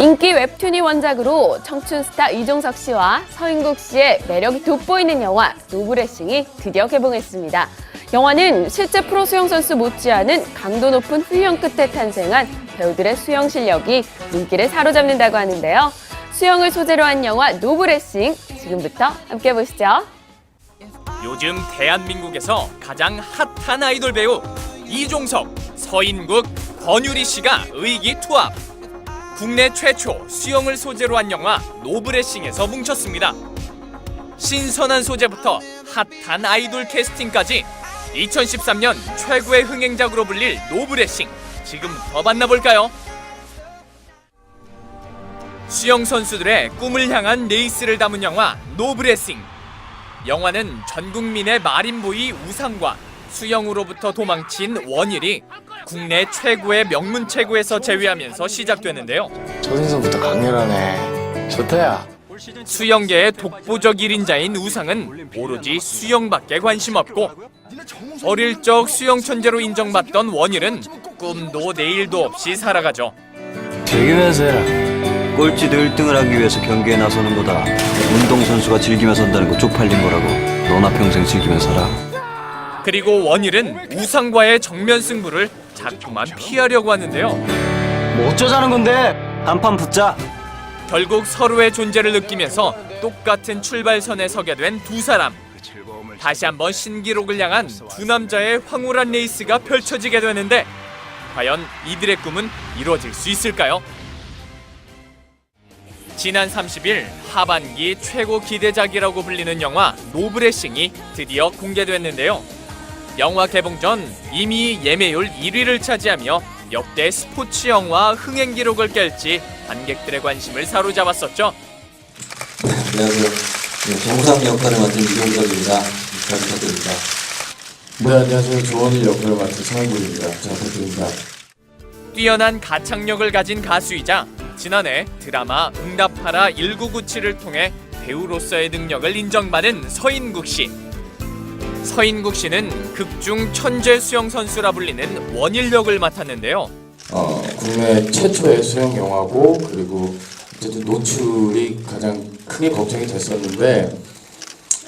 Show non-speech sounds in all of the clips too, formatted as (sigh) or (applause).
인기 웹툰이 원작으로 청춘 스타 이종석 씨와 서인국 씨의 매력이 돋보이는 영화 노브레싱이 드디어 개봉했습니다. 영화는 실제 프로 수영 선수 못지않은 강도 높은 훈련 끝에 탄생한 배우들의 수영 실력이 인기를 사로잡는다고 하는데요. 수영을 소재로 한 영화 노브레싱 지금부터 함께 보시죠. 요즘 대한민국에서 가장 핫한 아이돌 배우 이종석, 서인국, 권유리 씨가 의기투합. 국내 최초 수영을 소재로 한 영화 노브레싱에서 뭉쳤습니다. 신선한 소재부터 핫한 아이돌 캐스팅까지 2013년 최고의 흥행작으로 불릴 노브레싱 지금부터 만나볼까요? 수영 선수들의 꿈을 향한 레이스를 담은 영화 노브레싱 영화는 전 국민의 마린보이 우상과 수영으로부터 도망친 원일이 국내 최고의 명문 체구에서 제외하면서 시작되는데요. 첫인상부터 강렬하네. 좋다야. 수영계의 독보적 1인자인 우상은 오로지 수영밖에 관심 없고 어릴 적 수영 천재로 인정받던 원일은 꿈도 내일도 없이 살아가죠. 즐기면서 해라. 꼴찌도 1등을 하기 위해서 경기에 나서는 거다. 운동선수가 즐기면서 한다는 거 쪽팔린 거라고. 너나 평생 즐기면서 살아. 그리고 원일은 우상과의 정면 승부를 자꾸만 피하려고 하는데요. 뭐 어쩌자는 건데? 한판 붙자. 결국 서로의 존재를 느끼면서 똑같은 출발선에 서게 된 두 사람. 다시 한번 신기록을 향한 두 남자의 황홀한 레이스가 펼쳐지게 되는데 과연 이들의 꿈은 이루어질 수 있을까요? 지난 30일 하반기 최고 기대작이라고 불리는 영화 노브레싱이 드디어 공개됐는데요. 영화 개봉 전 이미 예매율 1위를 차지하며 역대 스포츠 영화 흥행 기록을 깰지 관객들의 관심을 사로잡았었죠. 안녕하세요. 네, 정상 역할을 맡은 이종석입니다. 잘 부탁드립니다. 네, 안녕하세요. 조원일 역할을 맡은 서인국입니다. 잘 부탁드립니다. 뛰어난 가창력을 가진 가수이자 지난해 드라마 응답하라 1997을 통해 배우로서의 능력을 인정받은 서인국 씨. 서인국 씨는 극중 천재 수영 선수라 불리는 원일 역을 맡았는데요. 어, 국내 최초의 수영 영화고 그리고 어쨌든 노출이 가장 크게 걱정이 됐었는데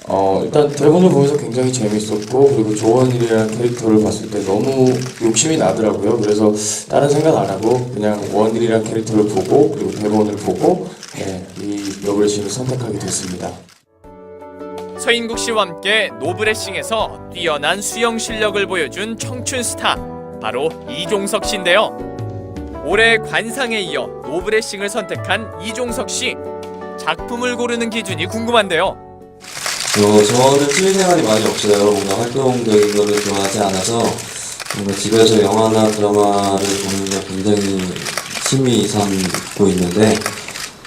어, 일단 대본을 보면서 굉장히 재밌었고 그리고 조원일이라는 캐릭터를 봤을 때 너무 욕심이 나더라고요. 그래서 다른 생각 안 하고 그냥 원일이라는 캐릭터를 보고 그리고 대본을 보고 네, 이 역을 지금 선택하게 됐습니다. 서인국 씨와 함께 노브레싱에서 뛰어난 수영 실력을 보여준 청춘 스타 바로 이종석 씨인데요. 올해 관상에 이어 노브레싱을 선택한 이종석 씨 작품을 고르는 기준이 궁금한데요. 저, 저는 취미 생활이 많이 없어요. 뭔가 활동적인 거를 좋아하지 않아서 뭔가 집에서 영화나 드라마를 보는 걸 굉장히 취미 삼고 있는데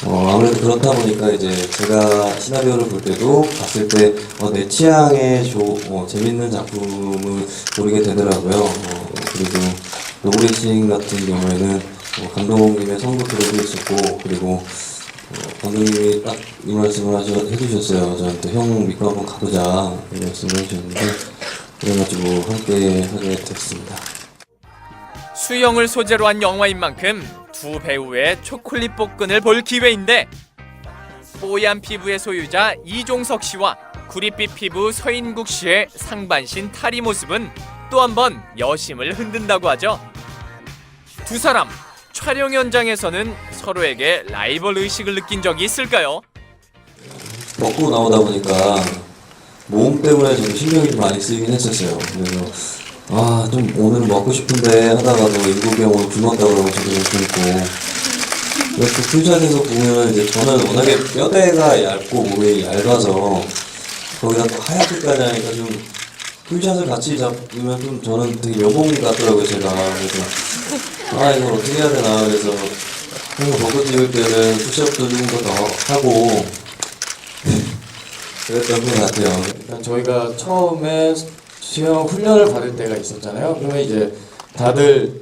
어, 아무래도 그렇다 보니까 이제 제가 시나리오를 볼 때도 봤을 때 어, 내 취향에 조, 어, 재밌는 작품을 고르게 되더라고요. 어, 그리고 노브레싱 같은 경우에는 어, 감독님의 선구들도 있었고 그리고 어, 감독님이 딱 이 말씀을 하셔, 해주셨어요. 저한테 형 믿고 한번 가보자 이 말씀을 해주셨는데 그래가지고 함께 하게 됐습니다. 수영을 소재로 한 영화인 만큼 두 배우의 초콜릿 볶근을 볼 기회인데 뽀얀 피부의 소유자 이종석 씨와 구릿빛 피부 서인국 씨의 상반신 탈의 모습은 또 한 번 여심을 흔든다고 하죠. 두 사람 촬영 현장에서는 서로에게 라이벌 의식을 느낀 적이 있을까요? 먹고 나오다 보니까 몸 때문에 좀 신경이 좀 많이 쓰이긴 했었어요. 그래서 아 좀 오늘 먹고 싶은데 하다가도 일국이 형 오늘 굶었다 그러고 저도 좀 있고. 이렇게 풀샷에서 보면 이제 저는 워낙에 뼈대가 얇고 몸이 얇아서 거기다 또 하얗게까지 하니까 좀 풀샷을 같이 잡으면 좀 저는 되게 여봉 같더라고요 제가. 그래서 아 이걸 어떻게 해야 되나. 그래서 한번 먹고 찍을 때는 푸시업도 좀더 하고 (laughs) 그랬던 것 같아요. 일단 저희가 처음에 수영 훈련을 받을 때가 있었잖아요. 그러면 이제 다들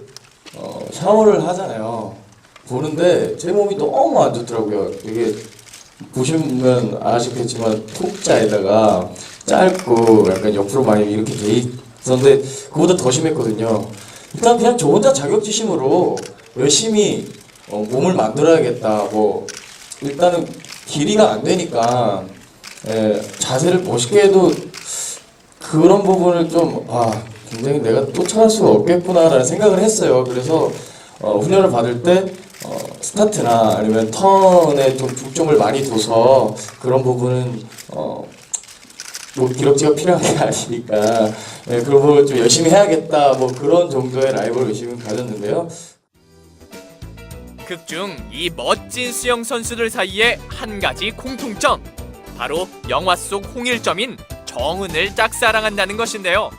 어, 샤워를 하잖아요. 보는데 제 몸이 너무 안 좋더라고요. 이게 보시면 아시겠지만 톡자에다가 짧고 약간 옆으로 많이 이렇게 돼 있었는데 그보다 더 심했거든요. 일단 그냥 저 혼자 자격지심으로 열심히 어, 몸을 만들어야겠다. 뭐 일단은 길이가 안 되니까 예, 자세를 멋있게 해도 그런 부분을 좀 아, 굉장히 내가 쫓아갈 수가 없겠구나라는 생각을 했어요. 그래서 어, 훈련을 받을 때 어, 스타트나 아니면 턴에 좀 중점을 많이 둬서 그런 부분은 어, 뭐 기록지가 필요한 게 (laughs) 아니니까 예, 그런 부분을 좀 열심히 해야겠다 뭐 그런 정도의 라이벌 의식을 가졌는데요. 극중 이 멋진 수영 선수들 사이에 한 가지 공통점 바로 영화 속 홍일점인 정은을 짝사랑한다는 것인데요.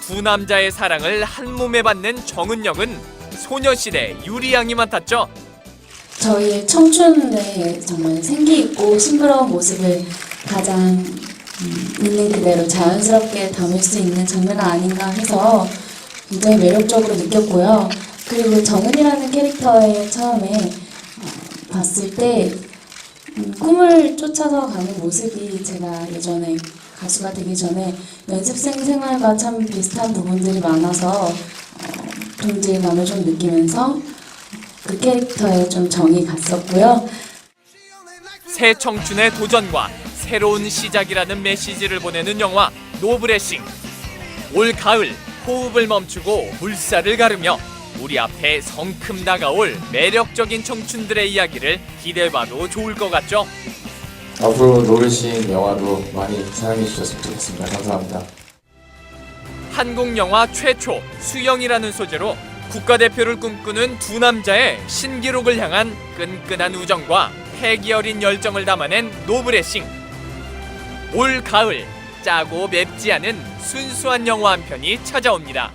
두 남자의 사랑을 한 몸에 받는 정은 역은 소녀시대 유리양이 맡았죠. 저희의 청춘의 정말 생기 있고 싱그러운 모습을 가장 음, 있는 그대로 자연스럽게 담을 수 있는 장르가 아닌가 해서 굉장히 매력적으로 느꼈고요. 그리고 정은이라는 캐릭터의 처음에 어, 봤을 때 음, 꿈을 쫓아서 가는 모습이 제가 예전에 가수가 되기 전에 연습생 생활과 참 비슷한 부분들이 많아서 어, 동질감을 좀 느끼면서 그 캐릭터에 좀 정이 갔었고요. 새 청춘의 도전과 새로운 시작이라는 메시지를 보내는 영화 노브레싱. 올 가을 호흡을 멈추고 물살을 가르며 우리 앞에 성큼 다가올 매력적인 청춘들의 이야기를 기대해봐도 좋을 것 같죠? 앞으로 노르신 영화도 많이 사랑해 주셨으면 좋겠습니다. 감사합니다. 한국 영화 최초 수영이라는 소재로 국가대표를 꿈꾸는 두 남자의 신기록을 향한 끈끈한 우정과 패기 어린 열정을 담아낸 노브레싱. 올 가을 짜고 맵지 않은 순수한 영화 한 편이 찾아옵니다.